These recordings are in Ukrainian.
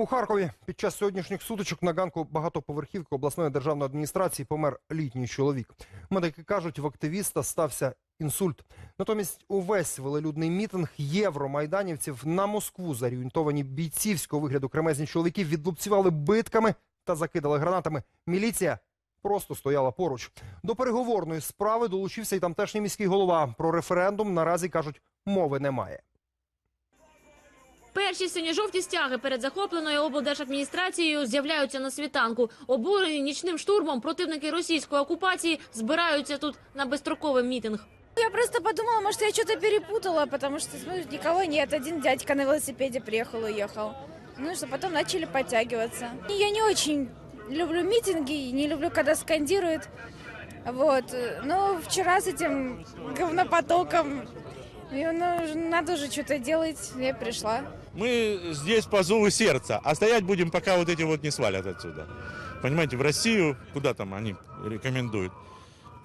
У Харкові під час сьогоднішніх сутичок на ганку багатоповерхівки обласної державної адміністрації помер літній чоловік. Медики кажуть, в активіста стався інсульт. Натомість увесь велелюдний мітинг євромайданівців на Москву зарієнтовані бійцівського вигляду кремезні чоловіки відлупцювали битками та закидали гранатами. Міліція просто стояла поруч. До переговорної справи долучився і тамтешній міський голова. Про референдум наразі кажуть, мови немає. Перші синьо-жовті стяги перед захопленою облдержадміністрацією з'являються на світанку. Обурені нічним штурмом противники російської окупації збираються тут на безстроковий мітинг. Я просто подумала, может, я что-то перепутала, потому что смотрю, никого нет. Один дядька на велосипеде приехал, уехал. Ну что, потом начали подтягиваться. Я не очень люблю митинги, не люблю, когда скандируют. Вот. Но вчера с этим говнопотоком, ну, надо уже что-то делать, я пришла. Мы здесь по зову сердца, а стоять будем, пока вот эти вот не свалят отсюда. Понимаете, в Россию, куда там они рекомендуют?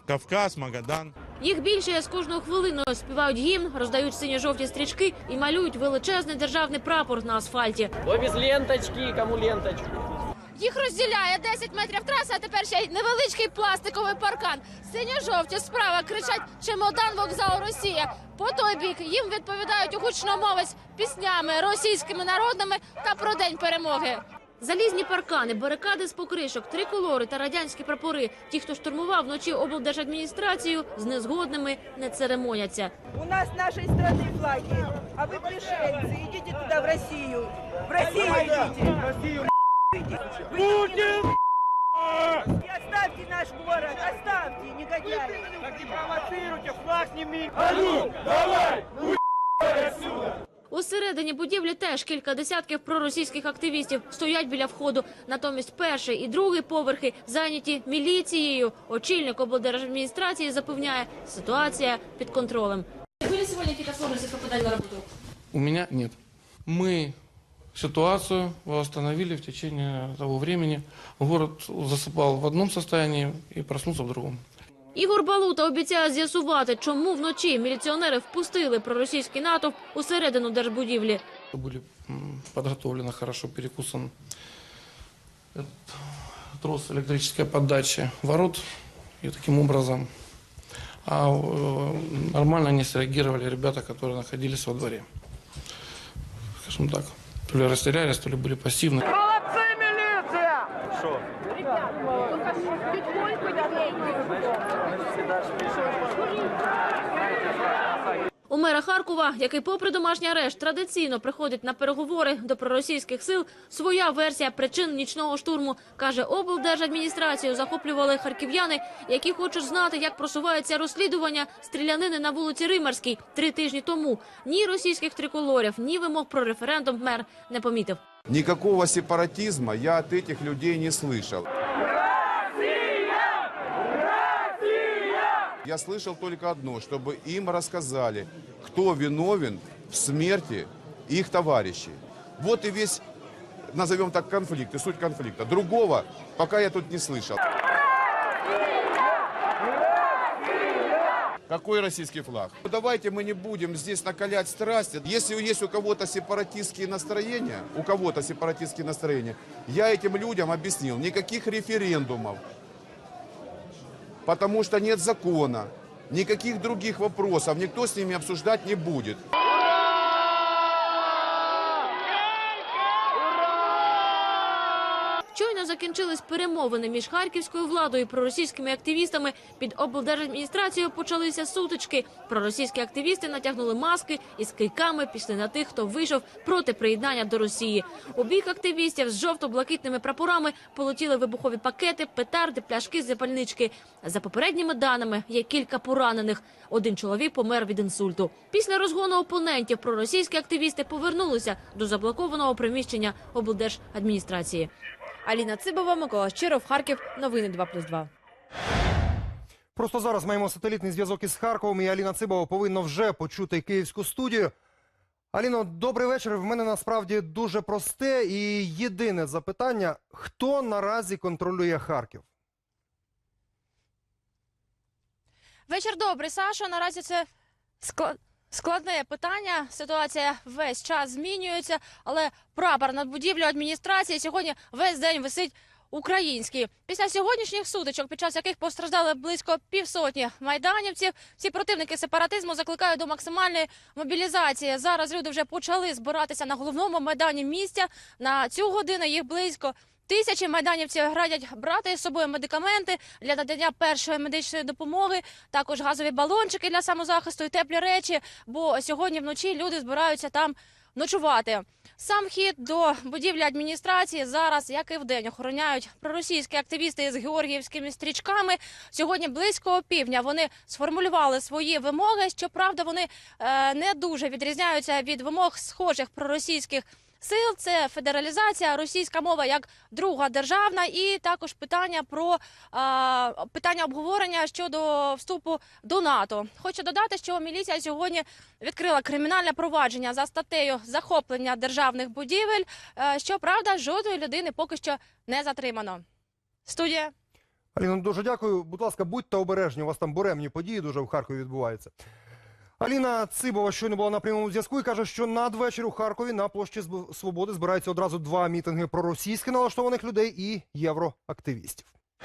Кавказ, Магадан. Їх більше з кожною хвилиною співають гімн, роздають синьо-жовті стрічки і малюють величезний державний прапор на асфальті. Кто без ленточки, кому ленточку. Їх розділяє 10 метрів траси, а тепер ще й невеличкий пластиковий паркан. Синьо-жовті справа кричать «Чемодан, вокзал, Росія». По той бік їм відповідають гучномовець піснями російськими народними та про день перемоги. Залізні паркани, барикади з покришок, триколори та радянські прапори. Ті, хто штурмував вночі облдержадміністрацію, з незгодними не церемоняться. У нас нашей страны флаги, а вы пришельцы, идите туда, в Россию. В Россию идите. Путин! И оставьте наш город, оставьте, негодяи. Так не провоцируйте, флаг сними. Усередині будівлі теж кілька десятків проросійських активістів стоять біля входу. Натомість перший і другий поверхи зайняті міліцією. Очільник облдержадміністрації запевняє, ситуація під контролем. Були сьогодні якісь сложності з попаданням на роботу? У меня нет. Мы ситуацию восстановили в течение того времени. Город засыпал в одном состоянии и проснулся в другом. Ігор Балута обіцяє з'ясувати, чому вночі міліціонери впустили проросійський натовп усередину держбудівлі. Были м, подготовлены, хорошо перекусан этот трос электрической подачи ворот. И таким образом а, э, нормально не среагировали ребята, которые находились во дворе. Скажем так, То ли растерялись, то ли были пассивны. У мера Харкова, який попри домашній арешт традиційно приходить на переговори до проросійських сил, своя версія причин нічного штурму каже, облдержадміністрацію захоплювали харків'яни, які хочуть знати, як просувається розслідування стрілянини на вулиці Римарській три тижні тому. Ні російських триколорів, ні вимог про референдум мер не помітив. Никакого сепаратизма я от этих людей не слышал. Я слышал только одно, чтобы им рассказали, кто виновен в смерти их товарищей. Вот и весь, назовем так, конфликт, и суть конфликта. Другого пока я тут не слышал. Какой российский флаг? Ну, Давайте мы не будем здесь накалять страсти. Если есть у кого-то сепаратистские настроения, у кого-то сепаратистские настроения, я этим людям объяснил, никаких референдумов, потому что нет закона, никаких других вопросов, никто с ними обсуждать не будет. Щойно закінчились перемовини між харківською владою і проросійськими активістами. Під облдержадміністрацією почалися сутички. Проросійські активісти натягнули маски і з кийками пішли на тих, хто вийшов проти приєднання до Росії. У бік активістів з жовто-блакитними прапорами полетіли вибухові пакети, петарди, пляшки запальнички. За попередніми даними є кілька поранених. Один чоловік помер від інсульту. Після розгону опонентів проросійські активісти повернулися до заблокованого приміщення облдержадміністрації. Аліна Цибова, Микола Щиров, Харків. Новини 2+,2. Просто зараз маємо сателітний зв'язок із Харковом, і Аліна Цибова повинна вже почути київську студію. Аліно, добрий вечір. В мене насправді дуже просте і єдине запитання: хто наразі контролює Харків? Вечір добрий, Сашо. Наразі це склад... Складне питання. Ситуація весь час змінюється, але прапор над будівлею адміністрації сьогодні весь день висить український. Після сьогоднішніх сутичок, під час яких постраждали близько півсотні майданівців, всі противники сепаратизму закликають до максимальної мобілізації. Зараз люди вже почали збиратися на головному майдані місця. На цю годину їх близько. Тисячі майданівців радять брати з собою медикаменти для надання першої медичної допомоги, також газові балончики для самозахисту і теплі речі. Бо сьогодні вночі люди збираються там ночувати. Сам хід до будівлі адміністрації зараз, як і вдень, охороняють проросійські активісти з георгіївськими стрічками. Сьогодні близько півдня вони сформулювали свої вимоги. Щоправда, вони е, не дуже відрізняються від вимог схожих проросійських сил. Це федералізація, російська мова як друга державна, і також питання про е, питання обговорення щодо вступу до НАТО. Хочу додати, що міліція сьогодні відкрила кримінальне провадження за статтею захоплення державних будівель. Е, Щоправда, жодної людини поки що не затримано. Студія. Аліна, дуже дякую. Будь ласка, будьте обережні. У вас там буремні події дуже в Харкові відбуваються. Аліна Цибова щойно була на прямому зв'язку і каже, що надвечір у Харкові на площі Свободи збираються одразу два мітинги проросійськи налаштованих людей і євроактивістів.